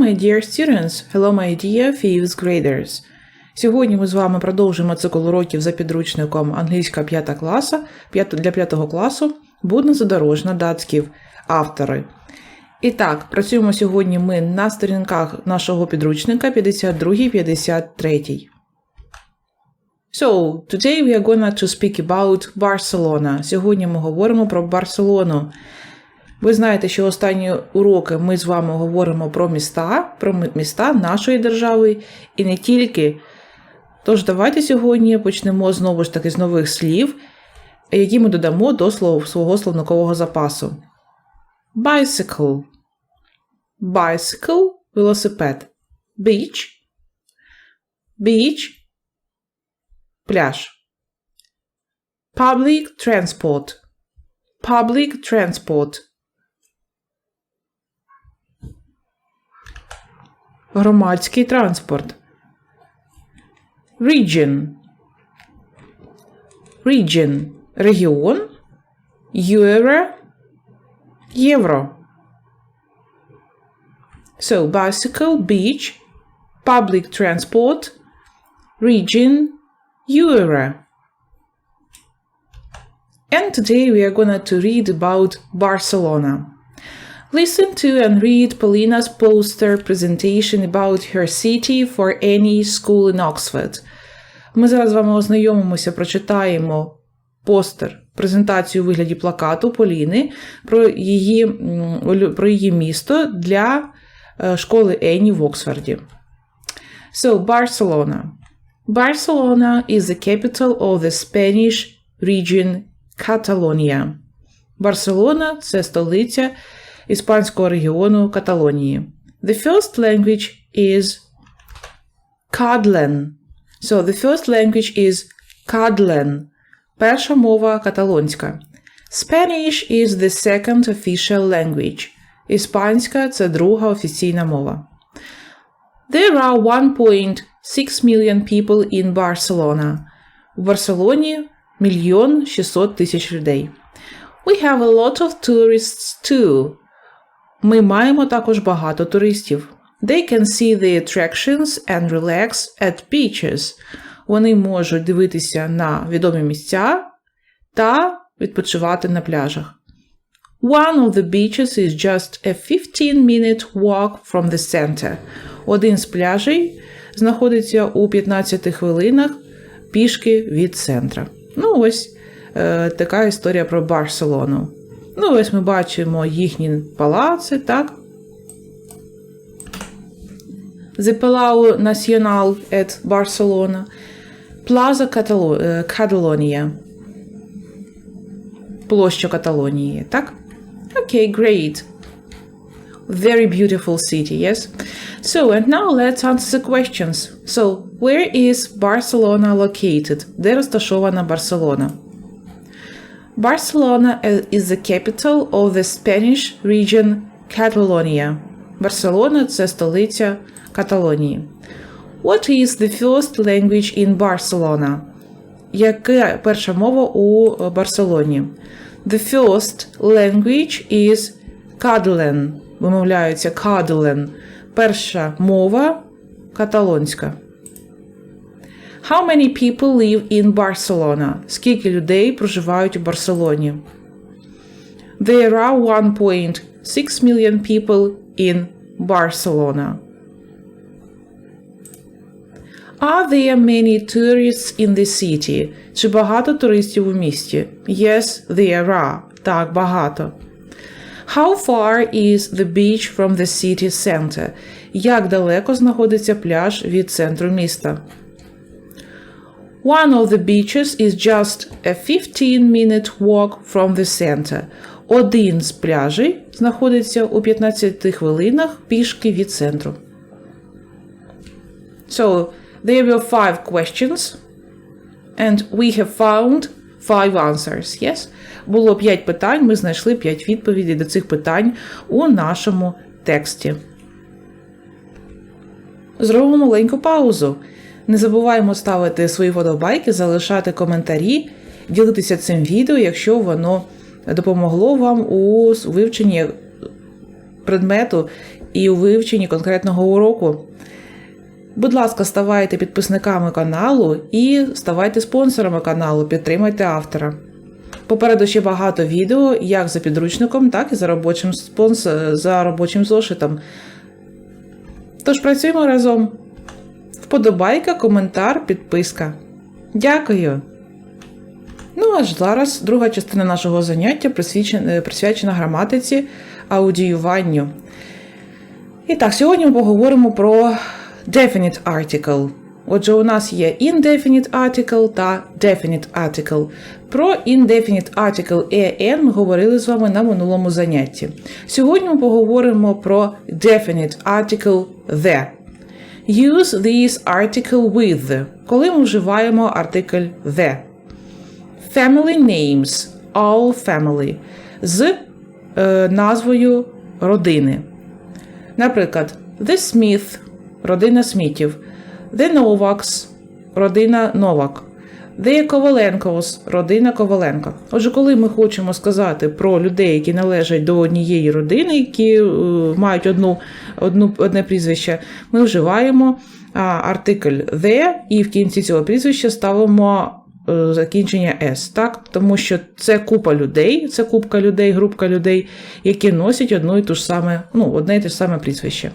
my dear students! Hello, my dear fifth graders! Сьогодні ми з вами продовжуємо цикл уроків за підручником англійська 5 класа, для 5 класу, будна задорожна датськів, автори. І так, працюємо сьогодні ми на сторінках нашого підручника 52-53. So, today we are going to speak about Barcelona. Сьогодні ми говоримо про Барселону. Ви знаєте, що останні уроки ми з вами говоримо про міста, про міста нашої держави і не тільки. Тож давайте сьогодні почнемо знову ж таки з нових слів, які ми додамо до свого словникового запасу. Bicycle. Bicycle – велосипед. Beach. Beach – пляж. Public transport. Public transport. Громадський транспорт. Region. Region. Регіон. Euro. Євро. So, bicycle, beach, public transport, region, euro. And today we are going to read about Barcelona. Listen to and read Paulina's poster presentation about her city for any school in Oxford. Ми зараз з вами ознайомимося, прочитаємо постер, презентацію у вигляді плакату Поліни про її, про її місто для е, школи Ені в Оксфорді. So, Barcelona. Barcelona is the capital of the Spanish region Catalonia. Барселона це столиця іспанського регіону Каталонії. The first language is Catalan. So the first language is Catalan. Перша мова каталонська. Spanish is the second official language. Іспанська це друга офіційна мова. There are 1.6 million people in Barcelona. У Барселоні мільйон 600 тисяч людей. We have a lot of tourists too. Ми маємо також багато туристів. They can see the attractions and relax at beaches. Вони можуть дивитися на відомі місця та відпочивати на пляжах. One of the beaches is just a 15-minute walk from the center. Один з пляжей знаходиться у 15 хвилинах пішки від центра. Ну, ось е, така історія про Барселону. Ну, ось ми бачимо їхні палаци, так? The Palau Nacional at Barcelona. Plaza Catalo- е, Catalonia. Площа Каталонії, так? Okay, great. Very beautiful city, yes? So, and now let's answer the questions. So, where is Barcelona located? Де розташована Барселона? Barcelona is the capital of the Spanish region Catalonia. Барселона це столиця Каталонії. What is the first language in Barcelona? Яка перша мова у Барселоні? The first language is Catalan. Вимовляється Catalan. Перша мова каталонська. How many people live in Barcelona? Скільки людей проживають у Барселоні? There are 1.6 million people in Barcelona. Are there many tourists in the city? Чи багато туристів у місті? Yes, there are. Так, багато. How far is the beach from the city center? Як далеко знаходиться пляж від центру міста? One of the beaches is just a 15-minute walk from the center. Один з пляжей знаходиться у 15 хвилинах пішки від центру. So, there were five questions, and we have found five answers. Yes? Було п'ять питань, ми знайшли п'ять відповідей до цих питань у нашому тексті. Зробимо маленьку паузу. Не забуваємо ставити свої вподобайки, залишати коментарі, ділитися цим відео, якщо воно допомогло вам у вивченні предмету і у вивченні конкретного уроку. Будь ласка, ставайте підписниками каналу і ставайте спонсорами каналу, підтримайте автора. Попереду ще багато відео, як за підручником, так і за робочим спонс... за робочим зошитом. Тож працюємо разом. Вподобайка, коментар, підписка. Дякую! Ну, аж зараз друга частина нашого заняття присвячена, присвячена граматиці, аудіюванню. І так, сьогодні ми поговоримо про definite article. Отже, у нас є indefinite article та definite article. Про indefinite article en ми говорили з вами на минулому занятті. Сьогодні ми поговоримо про definite article the. Use this article with, коли ми вживаємо артикль the. Family names, all family, з е, назвою родини. Наприклад, The Smith – родина Смітів, The Novaks – родина Новак, The Коваленкос – родина Коваленка. Отже, коли ми хочемо сказати про людей, які належать до однієї родини, які е, мають одну, одну, одне прізвище, ми вживаємо артикль the і в кінці цього прізвища ставимо е, закінчення S, так? Тому що це купа людей, це купка людей, групка людей, які носять одну і ту ж саме, ну, одне і те ж саме прізвище.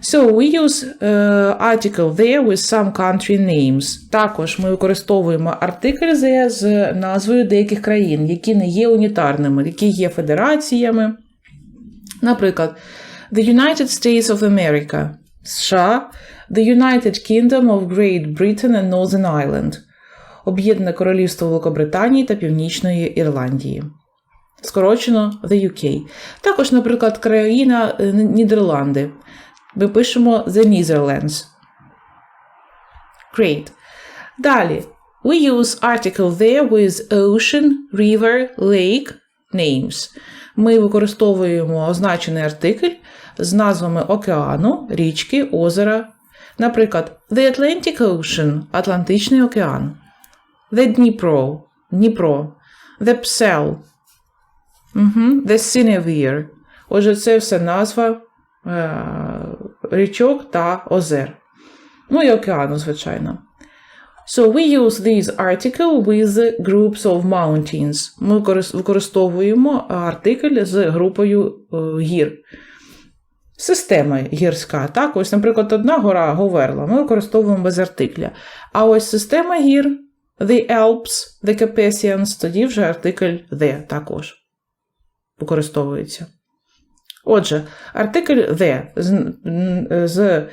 So we use uh, article there with some country names. Також ми використовуємо артикль there з назвою деяких країн, які не є унітарними, які є федераціями. Наприклад, The United States of America, США, The United Kingdom of Great Britain and Northern Ireland, Об'єднане Королівство Великобританії та Північної Ірландії. Скорочено The UK. Також, наприклад, країна е, Нідерланди. Ми пишемо The Netherlands. Great. Далі. We use article there with ocean, river, lake, names. Ми використовуємо означений артикль з назвами океану, річки, озера. Наприклад, The Atlantic Ocean Атлантичний океан. The Dnipro Дніпро. The Psel. The Sinevere. Отже, це все назва е, річок та озер. Ну і океану, звичайно. So we use this article with groups of mountains. Ми використовуємо артикль з групою е, гір. Система гірська. Так, ось, наприклад, одна гора Говерла, ми використовуємо без артикля. А ось система гір The Alps, The Carpathians, тоді вже артикль the також використовується. Отже, артикль the з, з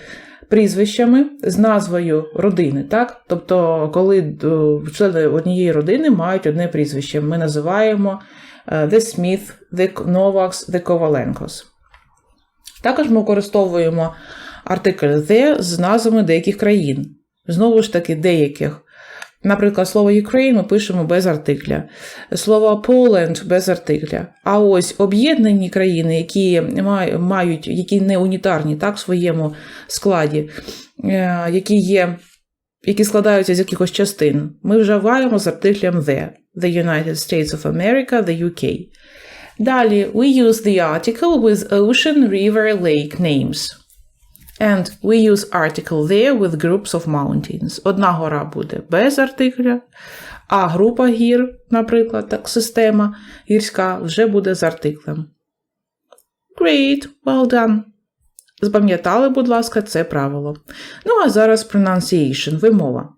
прізвищами, з назвою родини, так? Тобто, коли е, члени однієї родини мають одне прізвище, ми називаємо е, The Smith, The Novaks, The Коваленкос. Також ми використовуємо артикль the з назвами деяких країн. Знову ж таки, деяких. Наприклад, слово Ukraine ми пишемо без артикля, слово Poland без артикля. А ось об'єднані країни, які мають, які не унітарні так, в своєму складі, е, які є, які складаються з якихось частин, ми вживаємо з артиклем the. The United States of America, the UK. Далі, we use the article with ocean, river, lake names. And we use article there with groups of mountains. Одна гора буде без артикля, а група гір, наприклад, так, система гірська, вже буде з артиклем. Great, well done. Запам'ятали, будь ласка, це правило. Ну, а зараз pronunciation, вимова.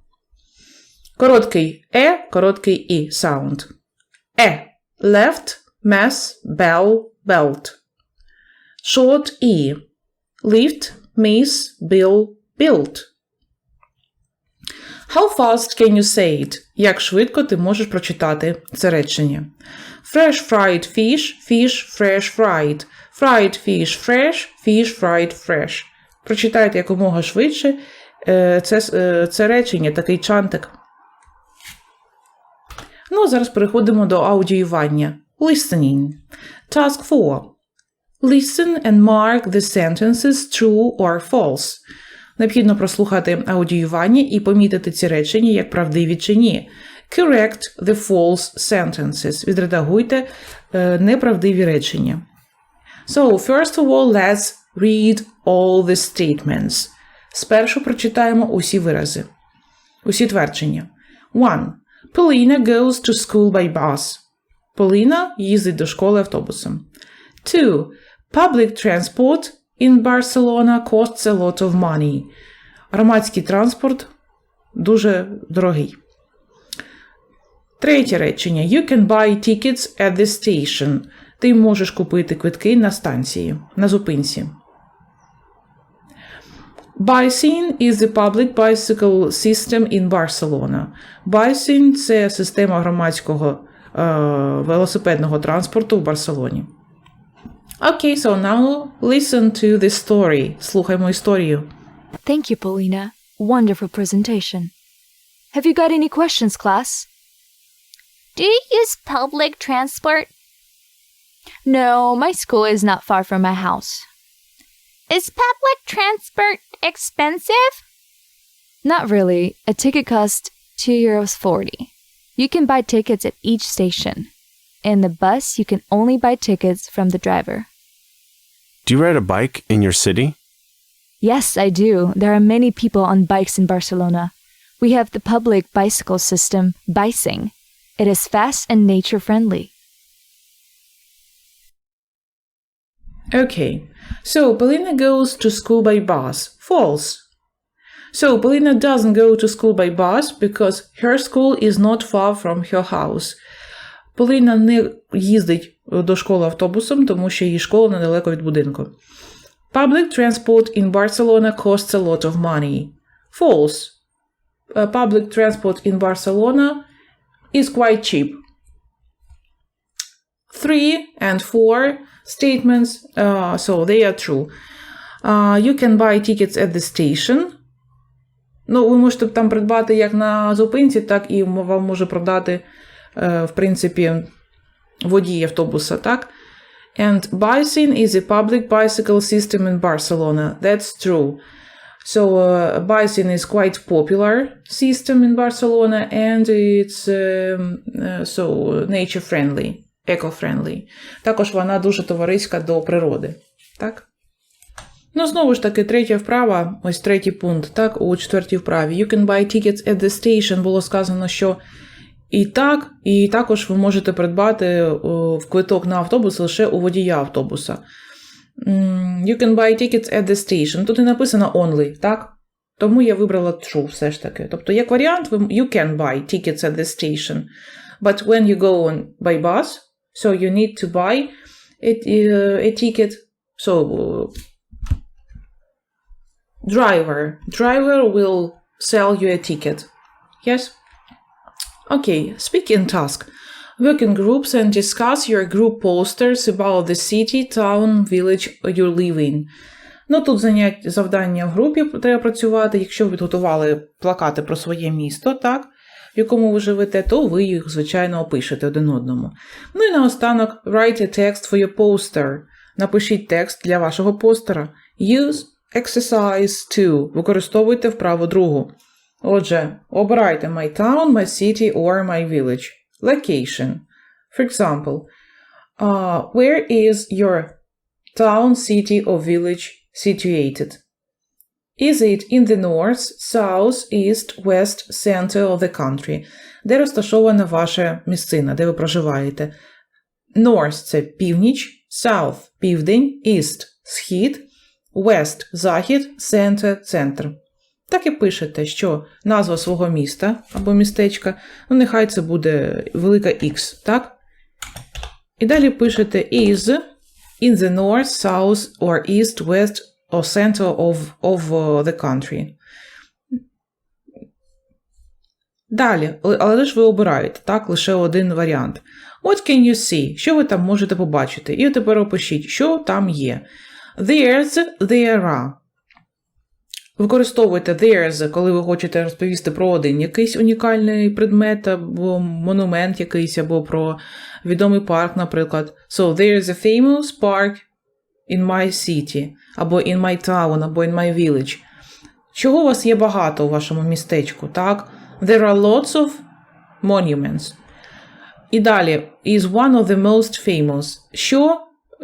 Короткий е, короткий і sound. Е. Left, mess, bell, belt. Short e. Lift, miss, bill, built. How fast can you say it? Як швидко ти можеш прочитати це речення? Fresh fried fish, fish fresh fried. Fried fish fresh, fish fried fresh. Прочитайте якомога швидше е, це, е, це речення, такий чантик. Ну, а зараз переходимо до аудіювання. Listening. Task 4. Listen and mark the sentences true or false. Необхідно прослухати аудіювання і помітити ці речення як правдиві чи ні. Correct the false sentences. Відредагуйте е, неправдиві речення. So, first of all, let's read all the statements. Спершу прочитаємо усі вирази. Усі твердження. 1. Поліна goes to school by bus. Поліна їздить до школи автобусом. 2. Public transport in Barcelona costs a lot of money. Громадський транспорт дуже дорогий. Третє речення. You can buy tickets at the station. Ти можеш купити квитки на станції, на зупинці. Bicing is the public bicycle system in Barcelona. Bicing – це система громадського е, велосипедного транспорту в Барселоні. Okay, so now listen to the story. Слухаймо історію. Thank you, Polina. Wonderful presentation. Have you got any questions, class? Do you use public transport? No, my school is not far from my house. Is public transport expensive? Not really. A ticket costs 2 euros 40. You can buy tickets at each station. In the bus, you can only buy tickets from the driver. Do you ride a bike in your city? Yes, I do. There are many people on bikes in Barcelona. We have the public bicycle system, Bicing. It is fast and nature friendly. Okay, so Polina goes to school by bus. False. So Polina doesn't go to school by bus because her school is not far from her house. Поліна не їздить до школи автобусом, тому що її школа недалеко від будинку. Public transport in Barcelona costs a lot of money. False. Uh, public transport in Barcelona is quite cheap. Three and four statements, uh, so they are true. Uh, you can buy tickets at the station. Ну, ви можете там придбати як на зупинці, так і вам може продати, е, в принципі, водій автобуса, так? And Bicing is a public bicycle system in Barcelona. That's true. So uh, Bicing is quite popular system in Barcelona and it's um, uh, so nature friendly, eco-friendly. Також вона дуже товариська до природи. Так? Ну, знову ж таки, третя вправа, ось третій пункт, так, у четвертій вправі. You can buy tickets at the station. Було сказано, що і так, і також ви можете придбати в квиток на автобус лише у водія автобуса. You can buy tickets at the station. Тут і написано only, так? Тому я вибрала true все ж таки. Тобто, як варіант, you can buy tickets at the station. But when you go on by bus, so you need to buy a, a ticket. So uh, driver driver will sell you a ticket. Yes? Okay, speak in task. Work in groups and discuss your group posters about the city, town, village you live in. Ну, тут занять завдання в групі треба працювати. Якщо ви підготували плакати про своє місто, так, в якому ви живете, то ви їх, звичайно, опишете один одному. Ну і наостанок, write a text for your poster. Напишіть текст для вашого постера. Use exercise 2. Використовуйте вправу другу. Отже, обирайте my town, my city or my village. Location. For example, uh, where is your town, city or village situated? Is it in the north, south, east, west, center of the country? Де розташована ваша місцина, де ви проживаєте? North – це північ, South – південь, East – схід, West – захід, Center – центр. Так і пишете, що назва свого міста або містечка, ну нехай це буде велика X, так? І далі пишете is in the north, south or east, west or center of, of uh, the country. Далі, але- ж ви обираєте, так, лише один варіант. What can you see? Що ви там можете побачити? І тепер опишіть, що там є. There's, there are. Використовуйте there's, коли ви хочете розповісти про один якийсь унікальний предмет, або монумент якийсь, або про відомий парк, наприклад. So, there is a famous park in my city, або in my town, або in my village. Чого у вас є багато у вашому містечку, так? There are lots of monuments. І далі, is one of the most famous. Що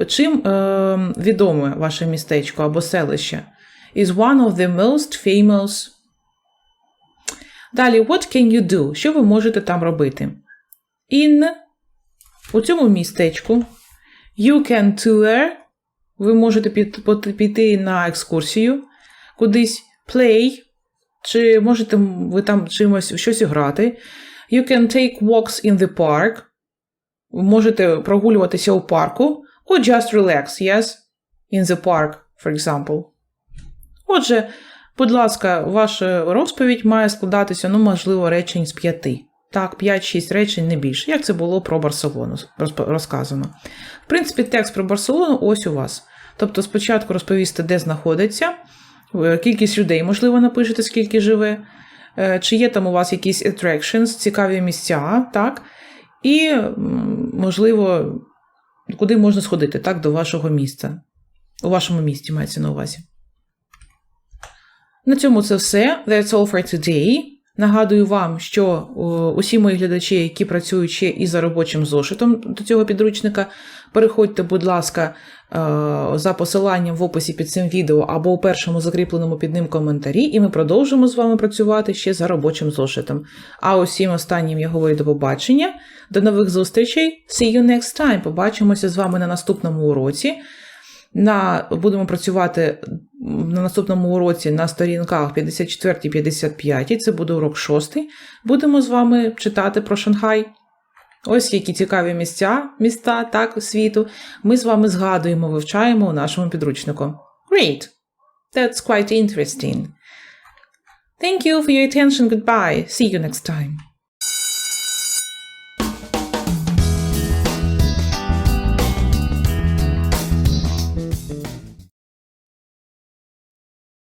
Чим е, відоме ваше містечко або селище? Is one of the most famous. Далі, what can you do? Що ви можете там робити? In у цьому містечку you can tour. Ви можете піт- піти на екскурсію, кудись play, чи можете ви там чимось щось грати. You can take walks in the park. Ви можете прогулюватися у парку. Or just relax, yes? In the park, for example. Отже, будь ласка, ваша розповідь має складатися, ну, можливо, речень з п'яти. Так, 5-6 речень, не більше. Як це було про Барселону розказано. В принципі, текст про Барселону ось у вас. Тобто, спочатку розповісти, де знаходиться, е, кількість людей, можливо, напишете, скільки живе, е, чи є там у вас якісь attractions, цікаві місця, так? І, можливо, куди можна сходити, так, до вашого місця. У вашому місті мається на увазі. На цьому це все. That's all for today. Нагадую вам, що усі мої глядачі, які працюють ще і за робочим зошитом до цього підручника, переходьте, будь ласка, е, за посиланням в описі під цим відео або у першому закріпленому під ним коментарі, і ми продовжимо з вами працювати ще за робочим зошитом. А усім останнім я говорю до побачення. До нових зустрічей. See you next time. Побачимося з вами на наступному уроці. На, будемо працювати на наступному уроці на сторінках 54-55, це буде урок 6. Будемо з вами читати про Шанхай. Ось які цікаві місця, міста так, світу. Ми з вами згадуємо, вивчаємо у нашому підручнику. Great! That's quite interesting. Thank you for your attention. Goodbye. See you next time.